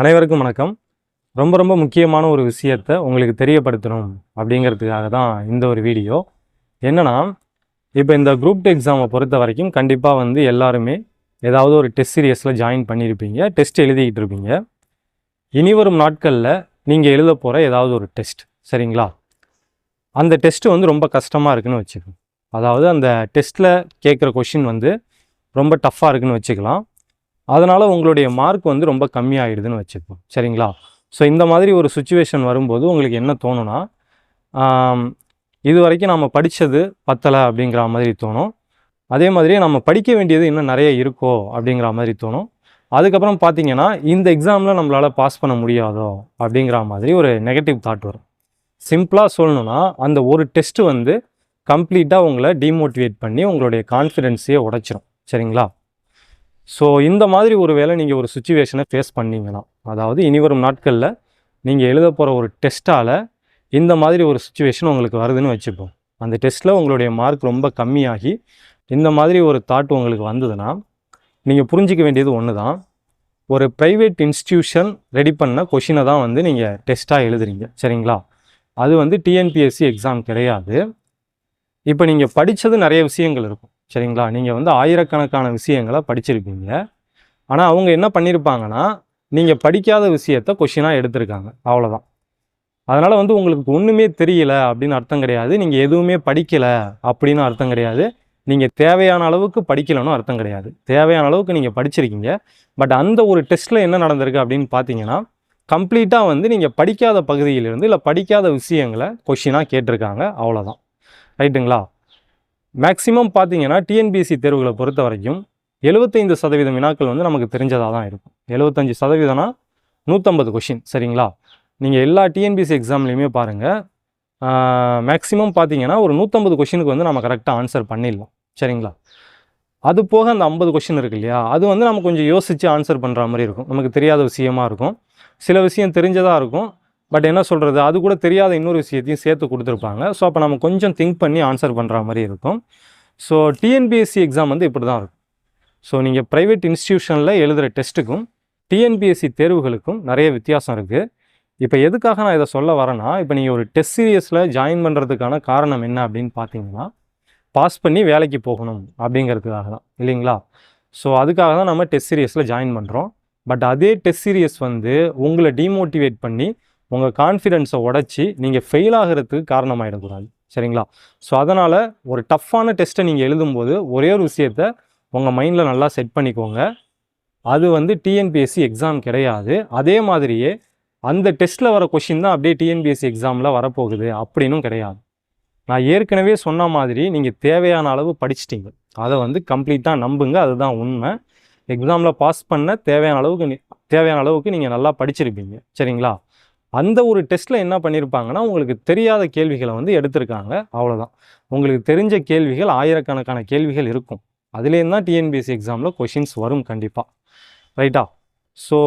அனைவருக்கும் வணக்கம். ரொம்ப ரொம்ப முக்கியமான ஒரு விஷயத்தை உங்களுக்கு தெரியப்படுத்தணும் அப்படிங்கிறதுக்காக தான் இந்த ஒரு வீடியோ. என்னென்னா இப்போ இந்த குரூப் டூ எக்ஸாமை பொறுத்த வரைக்கும் கண்டிப்பாக வந்து எல்லாருமே ஏதாவது ஒரு டெஸ்ட் சீரியஸில் ஜாயின் பண்ணியிருப்பீங்க டெஸ்ட் எழுதிக்கிட்டு இருப்பீங்க. இனி வரும் நாட்களில் நீங்கள் எழுத போகிற ஏதாவது ஒரு டெஸ்ட் சரிங்களா? அந்த டெஸ்ட்டு வந்து ரொம்ப கஷ்டமாக இருக்குன்னு வச்சுக்கோங்க. அதாவது அந்த டெஸ்ட்டில் கேட்குற கொஷின் வந்து ரொம்ப டஃப்பாக இருக்குன்னு வச்சுக்கலாம். அதனால் உங்களுடைய மார்க் வந்து ரொம்ப கம்மியாகிடுதுன்னு வச்சுப்போம் சரிங்களா? ஸோ இந்த மாதிரி ஒரு சுச்சுவேஷன் வரும்போது உங்களுக்கு என்ன தோணும்னா இது வரைக்கும் நம்ம படித்தது பத்தலை அப்படிங்கிற மாதிரி தோணும். அதே மாதிரி நம்ம படிக்க வேண்டியது இன்னும் நிறைய இருக்கோ அப்படிங்கிற மாதிரி தோணும். அதுக்கப்புறம் பார்த்தீங்கன்னா இந்த எக்ஸாமில் நம்மளால் பாஸ் பண்ண முடியாதோ அப்படிங்கிற மாதிரி ஒரு நெகட்டிவ் தாட் வரும். சிம்பிளாக சொல்லணும்னா அந்த ஒரு டெஸ்ட்டு வந்து கம்ப்ளீட்டாக உங்களை டிமோட்டிவேட் பண்ணி உங்களுடைய கான்ஃபிடென்ஸையே உடைச்சிரும் சரிங்களா? ஸோ இந்த மாதிரி ஒரு வேளை நீங்கள் ஒரு சுச்சுவேஷனை ஃபேஸ் பண்ணீங்கன்னா அதாவது இனி வரும் நாட்களில் நீங்கள் எழுத போகிற ஒரு டெஸ்ட்டால் இந்த மாதிரி ஒரு சுச்சுவேஷன் உங்களுக்கு வருதுன்னு வச்சுப்போம் அந்த டெஸ்ட்டில் உங்களுடைய மார்க் ரொம்ப கம்மியாகி இந்த மாதிரி ஒரு தாட் உங்களுக்கு வந்ததுன்னா நீங்கள் புரிஞ்சிக்க வேண்டியது ஒன்று தான் ஒரு ப்ரைவேட் இன்ஸ்டியூஷன் ரெடி பண்ண கொஷினை தான் வந்து நீங்கள் டெஸ்ட்டாக எழுதுறீங்க. சரிங்களா? அது வந்து டிஎன்பிஎஸ்சி எக்ஸாம் கிடையாது. இப்போ நீங்கள் படித்தது நிறைய விஷயங்கள் இருக்கும். சரிங்களா? நீங்கள் வந்து ஆயிரக்கணக்கான விஷயங்களை படிச்சிருப்பீங்க. ஆனால் அவங்க என்ன பண்ணியிருப்பாங்கன்னா நீங்கள் படிக்காத விஷயத்த கொஷினாக எடுத்திருக்காங்க. அவ்வளோதான் அதனால் வந்து உங்களுக்கு ஒன்றுமே தெரியல அப்படின்னு அர்த்தம் கிடையாது. நீங்கள் எதுவுமே படிக்கலை அப்படின்னு அர்த்தம் கிடையாது. நீங்கள் தேவையான அளவுக்கு படிக்கலன்னு அர்த்தம் கிடையாது. தேவையான அளவுக்கு நீங்கள் படிச்சிருக்கீங்க. பட் அந்த ஒரு டெஸ்ட்டில் என்ன நடந்திருக்கு அப்படின்னு பார்த்தீங்கன்னா கம்ப்ளீட்டாக வந்து நீங்கள் படிக்காத பகுதியிலிருந்து இல்லை படிக்காத விஷயங்களை கொஷினாக கேட்டிருக்காங்க. அவ்வளோதான் ரைட்டுங்களா? மேக்ஸிமம் பார்த்தீங்கன்னா டிஎன்பிஎஸ்சி தேர்வுகளை பொறுத்த வரைக்கும் எழுபத்தைந்து சதவீதம் வினாக்கள் வந்து நமக்கு தெரிஞ்சதாக தான் இருக்கும். எழுபத்தஞ்சு சதவீதம்னா நூற்றம்பது கொஷின் சரிங்களா? நீங்கள் எல்லா டிஎன்பிஎஸ்சி எக்ஸாம்லேயுமே பாருங்கள் மேக்ஸிமம் பார்த்தீங்கன்னா ஒரு நூற்றம்பது கொஷினுக்கு வந்து நம்ம கரெக்டாக ஆன்சர் பண்ணிடலாம். சரிங்களா? அது போக அந்த ஐம்பது கொஷின் இருக்கு இல்லையா? அது வந்து நம்ம கொஞ்சம் யோசித்து ஆன்சர் பண்ணுற மாதிரி இருக்கும். நமக்கு தெரியாத விஷயமா இருக்கும். சில விஷயம் தெரிஞ்சதாக இருக்கும். பட் என்ன சொல்கிறது அது கூட தெரியாத இன்னொரு விஷயத்தையும் சேர்த்து கொடுத்துருப்பாங்க. ஸோ அப்போ நம்ம கொஞ்சம் திங்க் பண்ணி ஆன்சர் பண்ணுற மாதிரி இருக்கும். ஸோ டிஎன்பிஎஸ்சி எக்ஸாம் வந்து இப்படி தான் இருக்கும் ஸோ நீங்கள் ப்ரைவேட் இன்ஸ்டியூஷனில் எழுதுகிற டெஸ்ட்டுக்கும் டிஎன்பிஎஸ்சி தேர்வுகளுக்கும் நிறைய வித்தியாசம் இருக்குது இப்போ எதுக்காக நான் இதை சொல்ல வரேன்னா இப்போ நீங்கள் ஒரு டெஸ்ட் சீரியஸில் ஜாயின் பண்ணுறதுக்கான காரணம் என்ன அப்படின்னு பார்த்தீங்கன்னா பாஸ் பண்ணி வேலைக்கு போகணும் அப்படிங்கிறதுக்காக தான் இல்லைங்களா? ஸோ அதுக்காக தான் நம்ம டெஸ்ட் சீரியஸில் ஜாயின் பண்ணுறோம் பட் அதே டெஸ்ட் சீரியஸ் வந்து உங்களை டிமோட்டிவேட் பண்ணி உங்கள் கான்ஃபிடென்ஸை உடச்சி நீங்கள் ஃபெயில் ஆகிறதுக்கு காரணமாயிடக்கூடாது. சரிங்களா? ஸோ அதனால் ஒரு டஃப்பான டெஸ்ட்டை நீங்கள் எழுதும்போது ஒரே ஒரு விஷயத்த உங்கள் மைண்டில் நல்லா செட் பண்ணிக்கோங்க. அது வந்து டிஎன்பிஎஸ்சி எக்ஸாம் கிடையாது. அதே மாதிரியே அந்த டெஸ்ட்டில் வர கொஷின் தான் அப்படியே டிஎன்பிஎஸ்சி எக்ஸாமில் வரப்போகுது அப்படின்னும் கிடையாது. நான் ஏற்கனவே சொன்ன மாதிரி நீங்கள் தேவையான அளவு படிச்சிட்டிங்க. அதை வந்து கம்ப்ளீட்டாக நம்புங்க. அதுதான் உண்மை. எக்ஸாமில் பாஸ் பண்ண தேவையான அளவுக்கு தேவையான அளவுக்கு நீங்கள் நல்லா படிச்சிருப்பீங்க. சரிங்களா? அந்த ஒரு டெஸ்ட்டில் என்ன பண்ணியிருப்பாங்கன்னா உங்களுக்கு தெரியாத கேள்விகளை வந்து எடுத்திருக்காங்க. அவ்வளோதான் உங்களுக்கு தெரிஞ்ச கேள்விகள் ஆயிரக்கணக்கான கேள்விகள் இருக்கும். அதுலேருந்து தான் டிஎன்பிஎஸ்சி எக்ஸாமில் கொஷின்ஸ் வரும் கண்டிப்பாக ரைட்டா ஸோ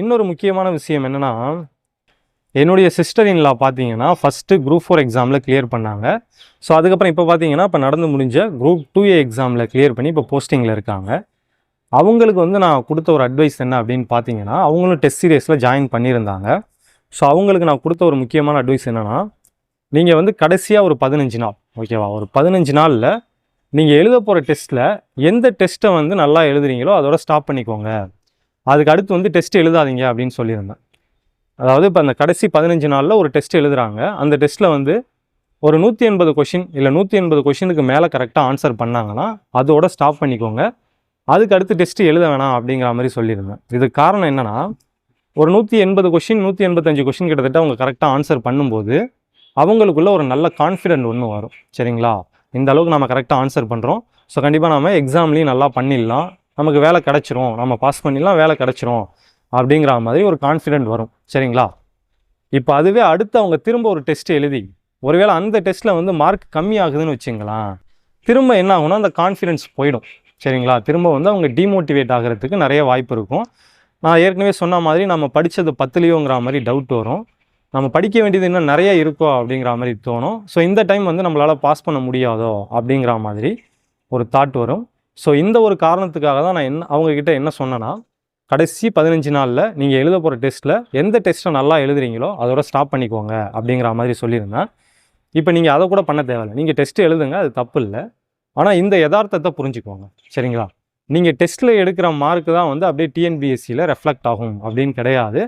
இன்னொரு முக்கியமான விஷயம் என்னென்னா என்னுடைய சிஸ்டர் இன்லா பார்த்தீங்கன்னா ஃபஸ்ட்டு குரூப் ஃபோர் எக்ஸாமில் கிளியர் பண்ணாங்க. ஸோ அதுக்கப்புறம் இப்போ பார்த்தீங்கன்னா இப்போ நடந்து முடிஞ்ச குரூப் டூ ஏ எக்ஸாமில் கிளியர் பண்ணி இப்போ போஸ்டிங்கில் இருக்காங்க. அவங்களுக்கு வந்து நான் கொடுத்த ஒரு அட்வைஸ் என்ன அப்படின்னு பார்த்தீங்கன்னா அவங்களும் டெஸ்ட் சீரியஸில் ஜாயின் பண்ணியிருந்தாங்க. ஸோ அவங்களுக்கு நான் கொடுத்த ஒரு முக்கியமான அட்வைஸ் என்னென்னா நீங்கள் வந்து கடைசியாக ஒரு பதினஞ்சு நாள் ஓகேவா ஒரு பதினஞ்சு நாளில் நீங்கள் எழுத போகிற டெஸ்ட்டில் எந்த டெஸ்ட்டை வந்து நல்லா எழுதுறீங்களோ அதோட ஸ்டாப் பண்ணிக்கோங்க. அதுக்கு அடுத்து வந்து டெஸ்ட் எழுதாதீங்க அப்படின்னு சொல்லியிருந்தேன். அதாவது இப்போ அந்த கடைசி பதினஞ்சு நாளில் ஒரு டெஸ்ட் எழுதுறாங்க. அந்த டெஸ்ட்டில் வந்து ஒரு நூற்றி எண்பது கொஷின் இல்லை நூற்றி எண்பது கொஷினுக்கு மேலே கரெக்டாக ஆன்சர் பண்ணாங்கன்னா அதோட ஸ்டாப் பண்ணிக்கோங்க. அதுக்கு அடுத்து டெஸ்ட் எழுத வேணாம் அப்படிங்கிற மாதிரி சொல்லியிருந்தேன். இதுக்கு காரணம் என்னென்னா ஒரு நூற்றி எண்பது கொஷின் நூற்றி எண்பத்தஞ்சு கொஷின் கிட்டத்தட்ட அவங்க கரெக்டாக ஆன்சர் பண்ணும்போது அவங்களுக்குள்ள ஒரு நல்ல கான்ஃபிடென்ட் ஒன்று வரும். சரிங்களா? இந்த அளவுக்கு நம்ம கரெக்டாக ஆன்சர் பண்ணுறோம் ஸோ கண்டிப்பாக நம்ம எக்ஸாம்லேயும் நல்லா பண்ணிடலாம். நமக்கு வேலை கிடச்சிரும். நம்ம பாஸ் பண்ணிடலாம் வேலை கிடச்சிரும். அப்படிங்கிற மாதிரி ஒரு கான்ஃபிடென்ட் வரும். சரிங்களா? இப்போ அதுவே அடுத்து அவங்க திரும்ப ஒரு டெஸ்ட் எழுதி ஒருவேளை அந்த டெஸ்ட்டில் வந்து மார்க் கம்மி ஆகுதுன்னு வச்சுங்களேன் திரும்ப என்ன ஆகும்னா அந்த கான்ஃபிடென்ஸ் போயிடும். சரிங்களா? திரும்ப வந்து அவங்க டிமோட்டிவேட் ஆகிறதுக்கு நிறைய வாய்ப்பு இருக்கும். நான் ஏற்கனவே சொன்ன மாதிரி நம்ம படித்தது பத்துலேயோங்கிற மாதிரி டவுட் வரும். நம்ம படிக்க வேண்டியது இன்னும் நிறைய இருக்கோ அப்படிங்கிற மாதிரி தோணும். ஸோ இந்த டைம் வந்து நம்மளால் பாஸ் பண்ண முடியாதோ அப்படிங்கிற மாதிரி ஒரு தாட் வரும். ஸோ இந்த ஒரு காரணத்துக்காக தான் நான் என்ன அவங்கக்கிட்ட என்ன சொன்னேன்னா கடைசி பதினஞ்சு நாளில் நீங்கள் எழுத போகிற டெஸ்ட்டில் எந்த டெஸ்ட்டை நல்லா எழுதுறீங்களோ அதோட ஸ்டாப் பண்ணிக்கோங்க அப்படிங்கிற மாதிரி சொல்லியிருந்தேன். இப்போ நீங்கள் அதை கூட பண்ண தேவையில்லை. நீங்கள் டெஸ்ட்டு எழுதுங்க அது தப்பு இல்லை. ஆனால் இந்த யதார்த்தத்தை புரிஞ்சுக்கோங்க. சரிங்களா? நீங்கள் டெஸ்ட்டில் எடுக்கிற மார்க்கு தான் வந்து அப்படியே டிஎன்பிஎஸ்சியில் ரெஃப்ளெக்ட் ஆகும் அப்படின்னு கிடையாது.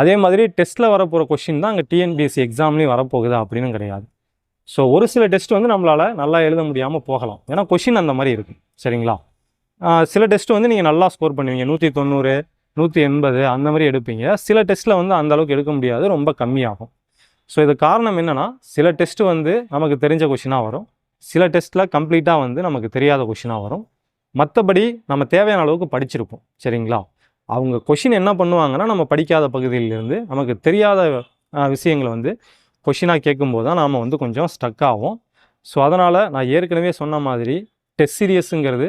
அதே மாதிரி டெஸ்ட்டில் வரப்போகிற கொஷின் தான் அங்கே டிஎன்பிஎஸ்சி எக்ஸாம்லேயும் வரப்போகுதா அப்படின்னு கிடையாது. ஸோ ஒரு சில டெஸ்ட் வந்து நம்மளால் நல்லா எழுத முடியாமல் போகலாம். ஏன்னா கொஷின் அந்த மாதிரி இருக்கும் சரிங்களா? சில டெஸ்ட் வந்து நீங்கள் நல்லா ஸ்கோர் பண்ணுவீங்க. நூற்றி தொண்ணூறு நூற்றி எண்பது அந்த மாதிரி எடுப்பீங்க. சில டெஸ்ட்டில் வந்து அந்த அளவுக்கு எடுக்க முடியாது. ரொம்ப கம்மியாகும். ஸோ இது காரணம் என்னென்னா சில டெஸ்ட்டு வந்து நமக்கு தெரிஞ்ச கொஷினாக வரும். சில டெஸ்ட்டில் கம்ப்ளீட்டாக வந்து நமக்கு தெரியாத கொஷினாக வரும். மற்றபடி நம்ம தேவையான அளவுக்கு படிச்சிருப்போம். சரிங்களா? அவங்க கொஷின் என்ன பண்ணுவாங்கன்னா நம்ம படிக்காத பகுதியிலிருந்து நமக்கு தெரியாத விஷயங்களை வந்து கொஷினாக கேட்கும்போது தான் நாம் வந்து கொஞ்சம் ஸ்டக் ஆகும் ஸோ அதனால் நான் ஏற்கனவே சொன்ன மாதிரி டெஸ்ட் சீரியஸுங்கிறது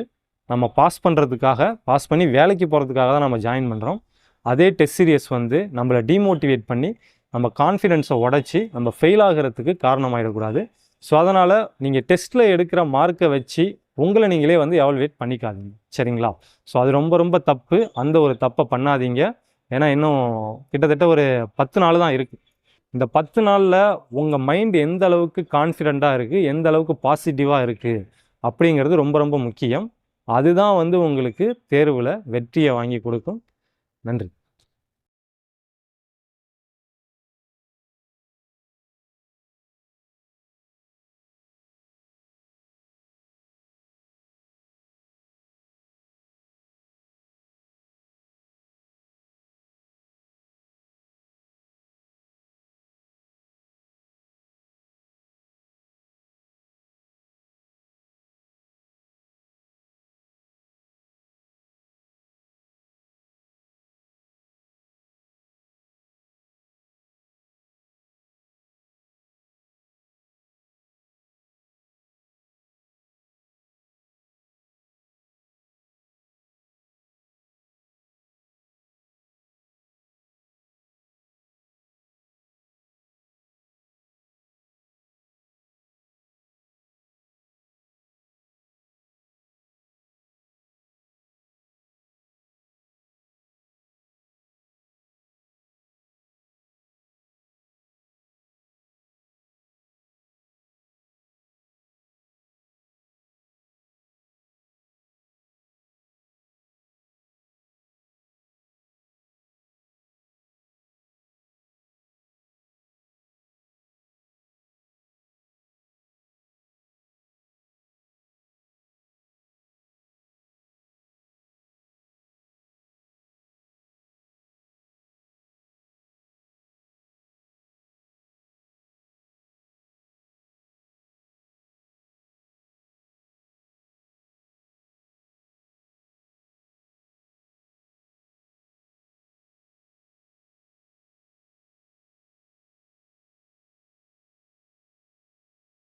நம்ம பாஸ் பண்ணுறதுக்காக பாஸ் பண்ணி வேலைக்கு போகிறதுக்காக தான் நம்ம ஜாயின் பண்ணுறோம் அதே டெஸ்ட் சீரியஸ் வந்து நம்மளை டீமோட்டிவேட் பண்ணி நம்ம கான்ஃபிடென்ஸை உடச்சி நம்ம ஃபெயில் ஆகிறதுக்கு காரணமாயிடக்கூடாது. ஸோ அதனால் நீங்கள் டெஸ்ட்டில் எடுக்கிற மார்க்கை வச்சு உங்களை நீங்களே வந்து எவல்வேட் பண்ணிக்காதீங்க. சரிங்களா? ஸோ அது ரொம்ப ரொம்ப தப்பு. அந்த ஒரு தப்பை பண்ணாதீங்க. ஏன்னா இன்னும் கிட்டத்தட்ட ஒரு பத்து நாள் தான் இருக்குது இந்த பத்து நாளில் உங்கள் மைண்ட் எந்த அளவுக்கு கான்ஃபிடெண்ட்டாக இருக்குது எந்த அளவுக்கு பாசிட்டிவாக இருக்குது அப்படிங்கிறது ரொம்ப ரொம்ப முக்கியம். அதுதான் வந்து உங்களுக்கு தேர்வில் வெற்றியை வாங்கி கொடுக்கும். நன்றி.